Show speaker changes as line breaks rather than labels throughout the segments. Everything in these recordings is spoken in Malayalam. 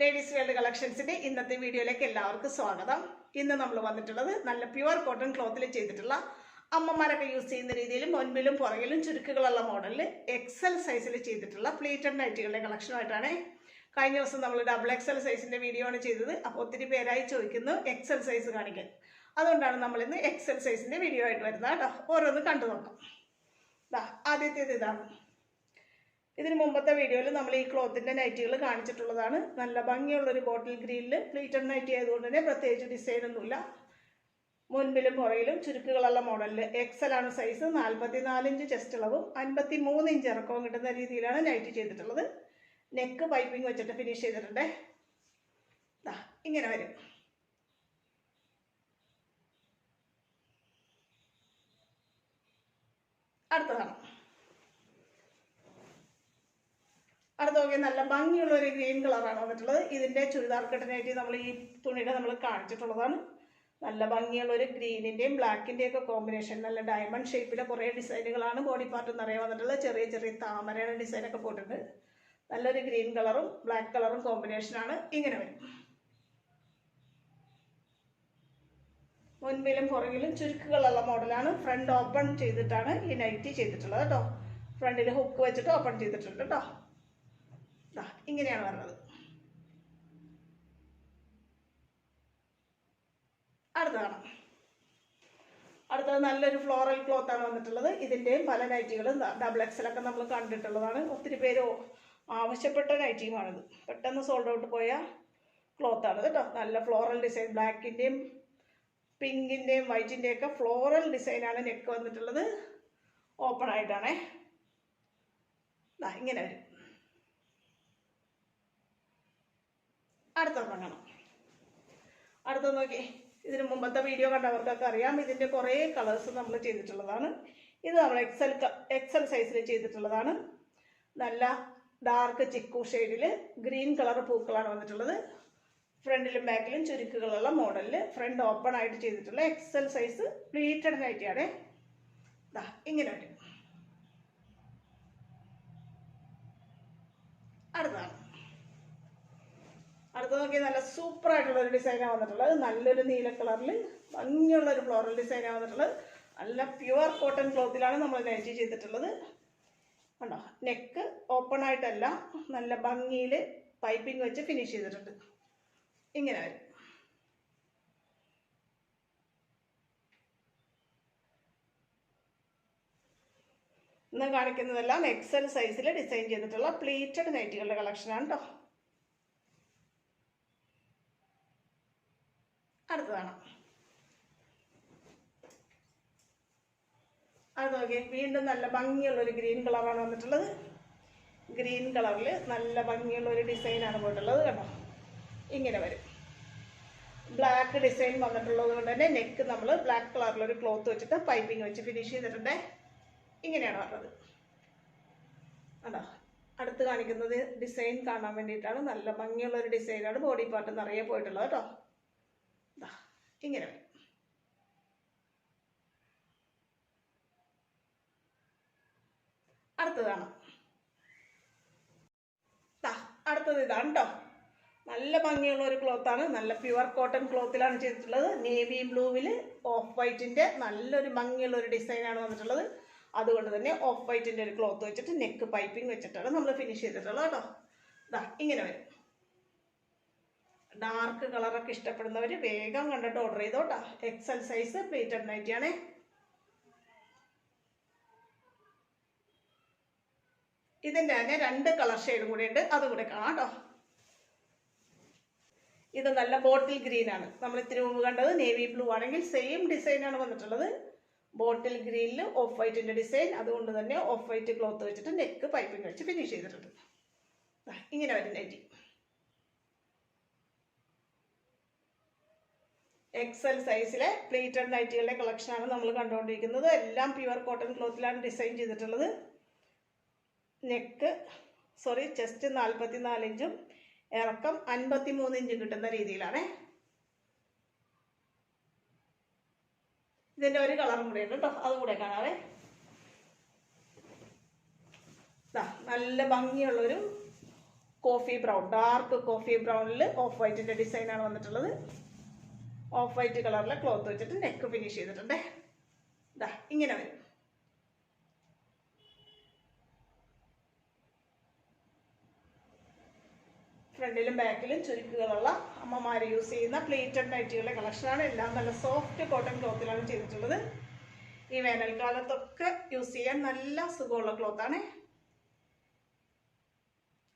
ലേഡീസ് വേൾഡ് കളക്ഷൻസിന്റെ ഇന്നത്തെ വീഡിയോയിലേക്ക് എല്ലാവർക്കും സ്വാഗതം. ഇന്ന് നമ്മൾ വന്നിട്ടുള്ളത് നല്ല പ്യുവർ കോട്ടൺ ക്ലോത്തിൽ ചെയ്തിട്ടുള്ള അമ്മമാരൊക്കെ യൂസ് ചെയ്യുന്ന രീതിയിൽ മുൻപിലും പുറകിലും ചുരുക്കുകളുള്ള മോഡലിൽ എക്സൽ സൈസിൽ ചെയ്തിട്ടുള്ള പ്ലേറ്റഡ് നൈറ്റുകളുടെ കളക്ഷനുമായിട്ടാണ് കഴിഞ്ഞ ദിവസം നമ്മൾ ഡബിൾ എക്സൽ സൈസിന്റെ വീഡിയോ ആണ് ചെയ്തത്. അപ്പോൾ ഒത്തിരി പേരായി ചോദിക്കുന്നു എക്സൽ സൈസ് കാണിക്കാൻ. അതുകൊണ്ടാണ് നമ്മൾ ഇന്ന് എക്സൽ സൈസിന്റെ വീഡിയോ ആയിട്ട് വരുന്നത് കേട്ടോ. ഓരോന്ന് കണ്ടു നോക്കാം. ആദ്യത്തേത് ഇതാണ് ഇതിന് മുമ്പത്തെ വീഡിയോയിൽ നമ്മൾ ഈ ക്ലോത്തിന്റെ നൈറ്റികൾ കാണിച്ചിട്ടുള്ളതാണ്. നല്ല ഭംഗിയുള്ള ഒരു ബോട്ടിൽ ഗ്രീനിൽ പ്ലീറ്റഡ് നൈറ്റി ആയതുകൊണ്ട് തന്നെ പ്രത്യേകിച്ച് ഡിസൈൻ ഒന്നുമില്ല. മുൻപിലും പുറയിലും ചുരുക്കുകളുള്ള മോഡലിൽ എക്സൽ ആണ് സൈസ് നാൽപ്പത്തി നാലിഞ്ച് ചെസ്റ്റ് അളവും അൻപത്തി മൂന്ന് ഇഞ്ച് ഇറക്കവും കിട്ടുന്ന രീതിയിലാണ് നൈറ്റി ചെയ്തിട്ടുള്ളത്. നെക്ക് പൈപ്പിംഗ് വെച്ചിട്ട് ഫിനിഷ് ചെയ്തിട്ടുണ്ട്. ഇങ്ങനെ വരും. അടുത്തതാണ്. അടുത്ത നോക്കിയാൽ നല്ല ഭംഗിയുള്ള ഒരു ഗ്രീൻ കളറാണ് വന്നിട്ടുള്ളത്. ഇതിന്റെ ചുരിദാർ കെട്ടിനായിട്ട് നമ്മൾ ഈ തുണിയുടെ നമ്മൾ കാണിച്ചിട്ടുള്ളതാണ്. നല്ല ഭംഗിയുള്ള ഒരു ഗ്രീനിന്റെയും ബ്ലാക്കിന്റെയും ഒക്കെ കോമ്പിനേഷൻ. നല്ല ഡയമണ്ട് ഷേപ്പിലെ കുറേ ഡിസൈനുകളാണ് ബോഡി പാർട്ട് നിറയെ വന്നിട്ടുള്ളത്. ചെറിയ ചെറിയ താമരയുടെ ഡിസൈനൊക്കെ പോയിട്ടുണ്ട്. നല്ലൊരു ഗ്രീൻ കളറും ബ്ലാക്ക് കളറും കോമ്പിനേഷനാണ് ഇങ്ങനെ വരും. മുൻപിലും പുറകിലും ചുരുക്കുകളുള്ള മോഡലാണ് ഫ്രണ്ട് ഓപ്പൺ ചെയ്തിട്ടാണ് ഈ നൈറ്റി ചെയ്തിട്ടുള്ളത് കേട്ടോ ഫ്രണ്ടിൽ ഹുക്ക് വെച്ചിട്ട് ഓപ്പൺ ചെയ്തിട്ടുണ്ട് കേട്ടോ ഇങ്ങനെയാണ് വരുന്നത് അടുത്ത കാണാം അടുത്തത് നല്ലൊരു ഫ്ലോറൽ ക്ലോത്ത് ആണ് വന്നിട്ടുള്ളത്. ഇതിന്റെയും പല നൈറ്റികളും ഡബിൾ എക്സലൊക്കെ നമ്മൾ കണ്ടിട്ടുള്ളതാണ്. ഒത്തിരി പേര് ആവശ്യപ്പെട്ട നൈറ്റിയുമാണിത് പെട്ടെന്ന് സോൾഡ് ഔട്ട് പോയ ക്ലോത്താണ് കേട്ടോ. നല്ല ഫ്ലോറൽ ഡിസൈൻ ബ്ലാക്കിന്റെയും പിങ്കിന്റെയും വൈറ്റിന്റെയും ഒക്കെ ഫ്ലോറൽ ഡിസൈനാണ് നെക്ക് വന്നിട്ടുള്ളത്. ഓപ്പൺ ആയിട്ടാണേ. ഇങ്ങനെ വരും. അടുത്ത കാണണം അടുത്ത നോക്കി. ഇതിന് മുമ്പത്തെ വീഡിയോ കണ്ടവർക്കൊക്കെ അറിയാം. ഇതിന്റെ കുറേ കളേഴ്സ് നമ്മൾ ചെയ്തിട്ടുള്ളതാണ്. ഇത് നമ്മൾ എക്സൽ എക്സൽ സൈസിൽ ചെയ്തിട്ടുള്ളതാണ്. നല്ല ഡാർക്ക് ചിക്കു ഷെയ്ഡിൽ ഗ്രീൻ കളർ പൂക്കളാണ് വന്നിട്ടുള്ളത്. ഫ്രണ്ടിലും ബാക്കിലും ചുരുക്കുകളുള്ള മോഡലിൽ ഫ്രണ്ട് ഓപ്പൺ ആയിട്ട് ചെയ്തിട്ടുള്ള എക്സൽ സൈസ് പ്ലീറ്റഡ് നൈറ്റിയാണ് ദാ ഇങ്ങനെ വരും. അടുത്താണ് അടുത്ത നോക്കി നല്ല സൂപ്പർ ആയിട്ടുള്ള ഒരു ഡിസൈനാണ് വന്നിട്ടുള്ളത്. നല്ലൊരു നീല കളറിൽ ഭംഗിയുള്ള ഒരു ഫ്ലോറൽ ഡിസൈനാണ് വന്നിട്ടുള്ളത്. നല്ല പ്യുവർ കോട്ടൺ ക്ലോത്തിലാണ് നമ്മൾ നൈറ്റി ചെയ്തിട്ടുള്ളത്. കണ്ടോ? നെക്ക് ഓപ്പൺ ആയിട്ടല്ല നല്ല ഭംഗിയിൽ പൈപ്പിംഗ് വെച്ച് ഫിനിഷ് ചെയ്തിട്ടുണ്ട്. ഇങ്ങനെ വരും. ഇന്ന് കാണിക്കുന്നതെല്ലാം എക്സൽ സൈസിൽ ഡിസൈൻ ചെയ്തിട്ടുള്ള പ്ലീറ്റഡ് നൈറ്റികളുടെ കളക്ഷനാണ് കേട്ടോ അടുത്തതാണ് അത് നോക്കി വീണ്ടും നല്ല ഭംഗിയുള്ള ഒരു ഗ്രീൻ കളറാണ് വന്നിട്ടുള്ളത്. ഗ്രീൻ കളറിൽ നല്ല ഭംഗിയുള്ള ഒരു ഡിസൈനാണ് പോയിട്ടുള്ളത് കേട്ടോ. ഇങ്ങനെ വരും. ബ്ലാക്ക് ഡിസൈൻ വന്നിട്ടുള്ളത് കൊണ്ട് തന്നെ നെക്ക് നമ്മൾ ബ്ലാക്ക് കളറിലൊരു ക്ലോത്ത് വെച്ചിട്ട് പൈപ്പിംഗ് വെച്ച് ഫിനിഷ് ചെയ്തിട്ടുണ്ട്. ഇങ്ങനെയാണ് പറഞ്ഞത്. കണ്ടോ? അടുത്ത് കാണിക്കുന്നത് ഡിസൈൻ കാണാൻ വേണ്ടിയിട്ടാണ്. നല്ല ഭംഗിയുള്ള ഒരു ഡിസൈനാണ് ബോഡി പാർട്ട് നിറയെ പോയിട്ടുള്ളത് കേട്ടോ. ഇങ്ങനെ. വരും അടുത്തതാണ് അടുത്തത് ഇതാണ് കേട്ടോ നല്ല ഭംഗിയുള്ള ഒരു ക്ലോത്താണ് നല്ല പ്യുവർ കോട്ടൺ ക്ലോത്തിലാണ് ചെയ്തിട്ടുള്ളത്. നേവി ബ്ലൂവിൽ ഓഫ് വൈറ്റിന്റെ നല്ലൊരു ഭംഗിയുള്ള ഒരു ഡിസൈനാണ് വന്നിട്ടുള്ളത്. അതുകൊണ്ട് തന്നെ ഓഫ് വൈറ്റിന്റെ ഒരു ക്ലോത്ത് വെച്ചിട്ട് നെക്ക് പൈപ്പിംഗ് വെച്ചിട്ടാണ് നമ്മൾ ഫിനിഷ് ചെയ്തിട്ടുള്ളത് കേട്ടോ ഇതാ ഇങ്ങനെ വരും. ഡാർക്ക് കളറൊക്കെ ഇഷ്ടപ്പെടുന്നവർ വേഗം കണ്ടിട്ട് ഓർഡർ ചെയ്തോട്ടാ. എക്സൽ സൈസ് പ്ലേറ്റഡ് നൈറ്റി ആണേ ഇതിന്റെ തന്നെ രണ്ട് കളർ ഷെയ്ഡും കൂടി ഉണ്ട് അതുകൂടെ കാണാം കേട്ടോ ഇത് നല്ല ബോട്ടിൽ ഗ്രീൻ ആണ്. നമ്മൾ ഇത്തിരി മുമ്പ് കണ്ടത് നേവി ബ്ലൂ ആണെങ്കിൽ സെയിം ഡിസൈൻ ആണ് വന്നിട്ടുള്ളത്. ബോട്ടിൽ ഗ്രീനിൽ ഓഫ് വൈറ്റിന്റെ ഡിസൈൻ അതുകൊണ്ട് തന്നെ ഓഫ് വൈറ്റ് ക്ലോത്ത് വെച്ചിട്ട് നെക്ക് പൈപ്പിംഗ് വെച്ച് ഫിനിഷ് ചെയ്തിട്ടുണ്ട്. ഇങ്ങനെ വരും നൈറ്റി എക്സൽ സൈസിലെ പ്ലേറ്റഡ് നൈറ്റികളുടെ കളക്ഷനാണ് നമ്മൾ കണ്ടുകൊണ്ടിരിക്കുന്നത് എല്ലാം പ്യുവർ കോട്ടൺ ക്ലോത്തിലാണ് ഡിസൈൻ ചെയ്തിട്ടുള്ളത് നെക്ക് സോറി ചെസ്റ്റ് നാൽപ്പത്തി നാല് ഇഞ്ചും ഇറക്കം അൻപത്തി മൂന്ന് ഇഞ്ചും കിട്ടുന്ന രീതിയിലാണ്. ഇതിന്റെ ഒരു കളറും കൂടെ ഉണ്ട് കേട്ടോ അതും കൂടെ കാണാവേ. നല്ല ഭംഗിയുള്ളൊരു കോഫി ബ്രൗൺ ഡാർക്ക് കോഫി ബ്രൗണിൽ ഓഫ് വൈറ്റിന്റെ ഡിസൈനാണ് വന്നിട്ടുള്ളത്. ഓഫ് വൈറ്റ് കളറിലെ ക്ലോത്ത് വെച്ചിട്ട് നെക്ക് ഫിനിഷ് ചെയ്തിട്ടുണ്ട്. ഇതാ ഇങ്ങനെ വരും. ഫ്രണ്ടിലും ബാക്കിലും ചുരുക്കുകളുള്ള അമ്മമാർ യൂസ് ചെയ്യുന്ന പ്ലേറ്റഡ് നൈറ്റികളുടെ കളക്ഷനാണ് എല്ലാം നല്ല സോഫ്റ്റ് കോട്ടൺ ക്ലോത്തിലാണ് ചെയ്തിട്ടുള്ളത്. ഈ വേനൽക്കാലത്തൊക്കെ യൂസ് ചെയ്യാൻ നല്ല സുഖമുള്ള ക്ലോത്താണ്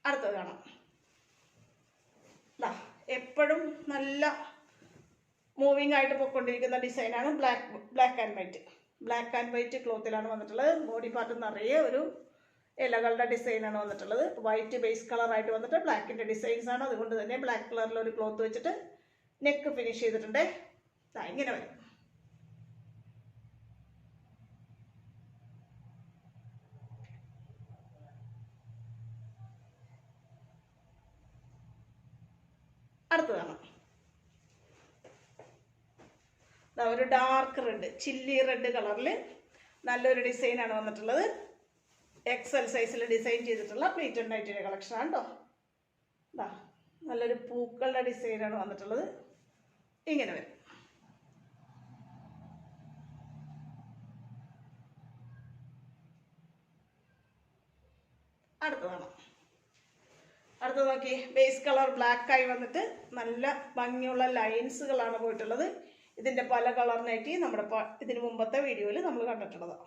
അടുത്തത് കാണാം. എപ്പോഴും നല്ല മൂവിങ് ആയിട്ട് പൊയ്ക്കൊണ്ടിരിക്കുന്ന ഡിസൈനാണ് black black and white black and white ക്ലോത്തിലാണ് വന്നിട്ടുള്ളത്. ബോഡി പാർട്ട് നിറയെ ഒരു ഇലകളുടെ ഡിസൈനാണ് വന്നിട്ടുള്ളത്. വൈറ്റ് ബേസ് കളറായിട്ട് വന്നിട്ട് ബ്ലാക്കിന്റെ ഡിസൈൻസ് ആണ്. അതുകൊണ്ട് തന്നെ ബ്ലാക്ക് കളറിൽ ഒരു ക്ലോത്ത് വെച്ചിട്ട് നെക്ക് ഫിനിഷ് ചെയ്തിട്ടുണ്ട്. ഇങ്ങനെ വരും. അടുത്തതാണ് ദാ ഒരു ഡാർക്ക് റെഡ് ചില്ലി റെഡ് കളറിൽ നല്ലൊരു ഡിസൈനാണ് വന്നിട്ടുള്ളത്. എക്സൽ സൈസിൽ ഡിസൈൻ ചെയ്തിട്ടുള്ള പ്ലീറ്റഡ് നൈറ്റിന്റെ കളക്ഷനാണ് കേട്ടോ ദാ നല്ലൊരു പൂക്കളുടെ ഡിസൈനാണ് വന്നിട്ടുള്ളത്. ഇങ്ങനെ വരും. അടുത്തതാണ്. അടുത്തത് നോക്കി ബേസ് കളർ ബ്ലാക്ക് ആയി വന്നിട്ട് നല്ല ഭംഗിയുള്ള ലൈൻസുകളാണ് പോയിട്ടുള്ളത്. ഇതിന്റെ പല കളർ നെറ്റി നമ്മുടെ ഇതിന് മുമ്പത്തെ വീഡിയോയിൽ നമ്മൾ കണ്ടിട്ടുള്ളതാണ്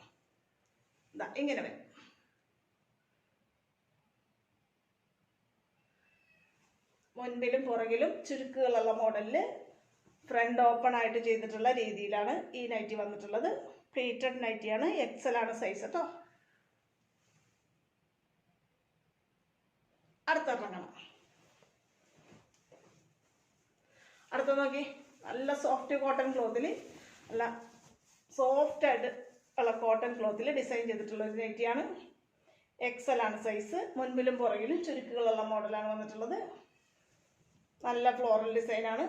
ഇതാ ഇങ്ങനെ വരും. മുൻപിലും പുറകിലും ചുരുക്കുകളുള്ള മോഡലിൽ ഫ്രണ്ട് ഓപ്പൺ ആയിട്ട് ചെയ്തിട്ടുള്ള രീതിയിലാണ് ഈ നൈറ്റി വന്നിട്ടുള്ളത്. പ്ലീറ്റഡ് നൈറ്റിയാണ് എക്സൽ ആണ് സൈസ് കേട്ടോ അടുത്തൊരെണ്ണം കാണാം. അടുത്ത നോക്കി. നല്ല സോഫ്റ്റ് കോട്ടൺ ക്ലോത്തിൽ നല്ല സോഫ്റ്റ് ആയിട്ട് ഉള്ള കോട്ടൺ ക്ലോത്തിൽ ഡിസൈൻ ചെയ്തിട്ടുള്ള ഒരു നെറ്റിയാണ്. എക്സൽ ആണ് സൈസ് മുൻപിലും പുറകിലും ചുരുക്കുകളുള്ള മോഡലാണ് വന്നിട്ടുള്ളത്. നല്ല ഫ്ലോറൽ ഡിസൈനാണ്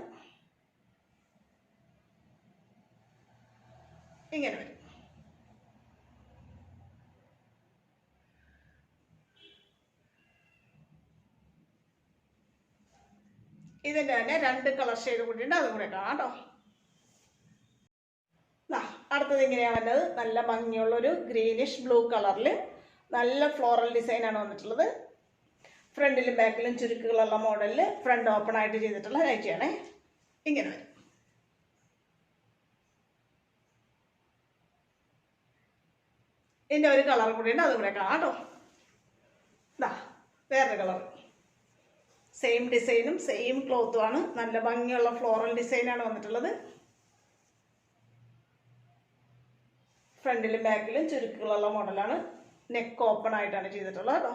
ഇങ്ങനെ വരും. ഇതിന്റെ തന്നെ രണ്ട് കളർ ഷെയ്ഡ് കൂടിയുണ്ട്. അതും കൂടെ കാണാം. അടുത്തത് ഇങ്ങനെയാണ് വന്നത്. നല്ല ഭംഗിയുള്ളൊരു ഗ്രീനിഷ് ബ്ലൂ കളറിൽ നല്ല ഫ്ലോറൽ ഡിസൈനാണ് വന്നിട്ടുള്ളത്. ഫ്രണ്ടിലും ബാക്കിലും ചുരുക്കുകളുള്ള മോഡലിൽ ഫ്രണ്ട് ഓപ്പൺ ആയിട്ട് ചെയ്തിട്ടുള്ള നൈറ്റിയാണേ ഇങ്ങനെ വരും. ഇതിന്റെ ഒരു കളർ കൂടിയുണ്ട്. അതും കൂടെ കാണാം ദാ വേറൊരു കളർ സെയിം ഡിസൈനും സെയിം ക്ലോത്തും ആണ്. നല്ല ഭംഗിയുള്ള ഫ്ലോറൽ ഡിസൈനാണ് വന്നിട്ടുള്ളത്. ഫ്രണ്ടിലും ബാക്കിലും ചുരുക്കുകളുള്ള മോഡലാണ് നെക്ക് ഓപ്പൺ ആയിട്ടാണ് ചെയ്തിട്ടുള്ളത് കേട്ടോ.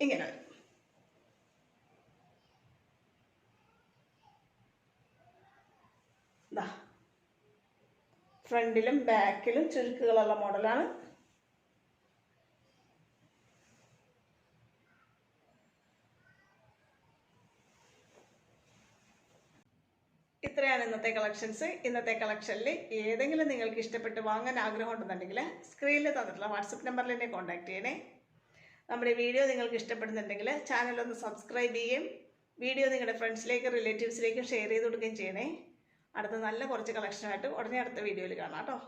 ഇങ്ങനെ ഫ്രണ്ടിലും ബാക്കിലും ചുരുക്കുകളുള്ള മോഡലാണ് ഇന്നത്തെ കളക്ഷൻസ് ഇന്നത്തെ കളക്ഷനിൽ ഏതെങ്കിലും നിങ്ങൾക്ക് ഇഷ്ടപ്പെട്ട് വാങ്ങാൻ ആഗ്രഹം ഉണ്ടെന്നുണ്ടെങ്കിൽ സ്ക്രീനിൽ തന്നിട്ടുള്ള വാട്സപ്പ് നമ്പറിൽ എന്നെ കോൺടാക്ട് ചെയ്യണേ. നമ്മുടെ വീഡിയോ നിങ്ങൾക്ക് ഇഷ്ടപ്പെടുന്നുണ്ടെങ്കിൽ ചാനൽ ഒന്ന് സബ്സ്ക്രൈബ് ചെയ്യുകയും വീഡിയോ നിങ്ങളുടെ ഫ്രണ്ട്സിലേക്കും റിലേറ്റീവ്സിലേക്കും ഷെയർ ചെയ്ത് കൊടുക്കുകയും ചെയ്യണേ. അടുത്ത നല്ല കുറച്ച് കളക്ഷനായിട്ട് ഉടനെ അടുത്ത വീഡിയോയിൽ കാണാം കേട്ടോ.